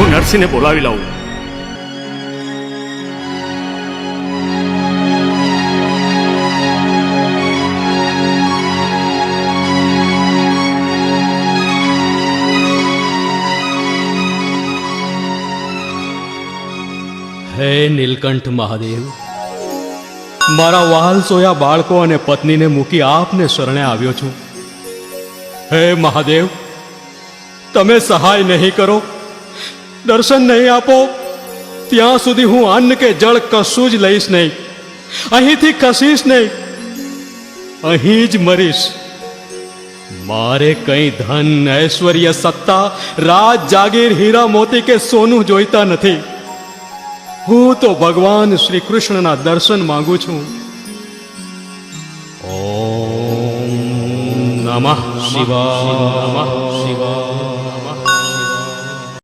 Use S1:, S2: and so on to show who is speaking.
S1: હું નરસિંહને બોલાવી લાવું.
S2: હે નીલકંઠ મહાદેવ, મારા વહાલ સોયા બાળકો અને પત્નીને મૂકી આપને શરણે આવ્યો છું. હે મહાદેવ, તમે સહાય નહીં કરો. દર્શન નહીં આપો ત્યાં સુધી હું અન્ન કે જળ કશું જ લઈશ નહીં અહીંથી ખસીશ નહીં અહીં જ મરીશ મારે કંઈ ધન ઐશ્વર્ય સત્તા રાજ જાગીર હીરા મોતી કે સોનું જોઈતા નથી હું તો ભગવાન શ્રી કૃષ્ણના દર્શન માંગુ છું ઓમ નમઃ શિવાય નમઃ શિવાય